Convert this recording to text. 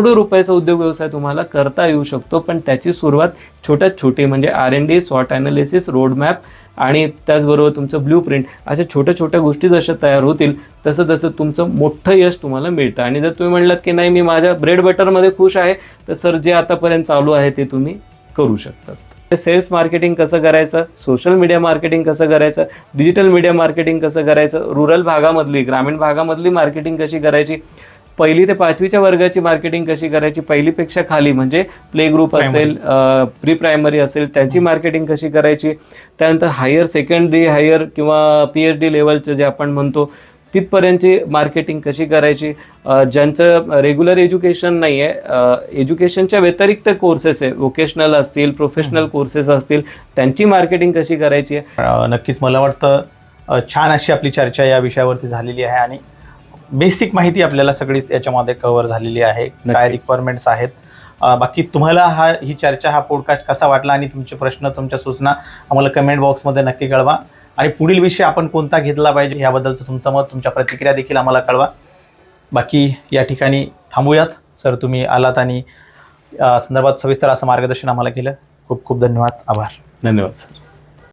करोडो रुपयाचा उद्योग व्यवसाय तुम्हाला करता येऊ शकतो पण त्याची सुरुवात छोट्यात छोटी म्हणजे आर एन डी स्वॉट ॲनालिसिस रोडमॅप आणि त्याचबरोबर तुमचं ब्ल्यू प्रिंट अशा छोट्या छोट्या गोष्टी जशा तयार होतील तसं तसं तुमचं मोठं यश तुम्हाला मिळतं. आणि जर तुम्ही म्हणलात की नाही मी माझ्या ब्रेड बटरमध्ये खुश आहे तर सर जे आतापर्यंत चालू आहे ते तुम्ही करू शकतात. सेल्स मार्केटिंग कसं करायचं? सोशल मीडिया मार्केटिंग कसं करायचं? डिजिटल मीडिया मार्केटिंग कसं करायचं? रुरल भागामधली ग्रामीण भागामधली मार्केटिंग कशी करायची? पहिली ते पाचवीच्या वर्गाची मार्केटिंग कशी करायची? पहिलीपेक्षा खाली म्हणजे प्ले ग्रुप असेल प्री प्रायमरी असेल त्याची मार्केटिंग कशी करायची? त्यानंतर हायर सेकंडरी हायर किंवा पी एच डी लेवलचं जे आपण म्हणतो तिथपर्यंतची मार्केटिंग कशी करायची? ज्यांचं रेग्युलर एज्युकेशन नाही आहे एज्युकेशनच्या व्यतिरिक्त कोर्सेस आहे. वोकेशनल असतील प्रोफेशनल कोर्सेस असतील त्यांची मार्केटिंग कशी करायची आहे? नक्कीच. मला वाटतं छान अशी आपली चर्चा या विषयावरती झालेली आहे आणि बेसिक माहिती आपल्याला सगळीच याच्यामध्ये कव्हर झालेली आहे. काय. रिक्वायरमेंट्स आहेत? बाकी तुम्हाला हा ही चर्चा हा पॉडकास्ट कसा वाटला आणि तुमचे प्रश्न तुमच्या सूचना आम्हाला कमेंट बॉक्समध्ये नक्की कळवा. आणि पुढील विषय आपण कोणता घेतला पाहिजे याबद्दलचं तुमचं मत तुमच्या प्रतिक्रिया देखील आम्हाला कळवा. बाकी या ठिकाणी थांबूयात. सर तुम्ही आलात आणि संदर्भात सविस्तर असं मार्गदर्शन आम्हाला केलं. खूप खूप धन्यवाद. आभार. धन्यवाद सर.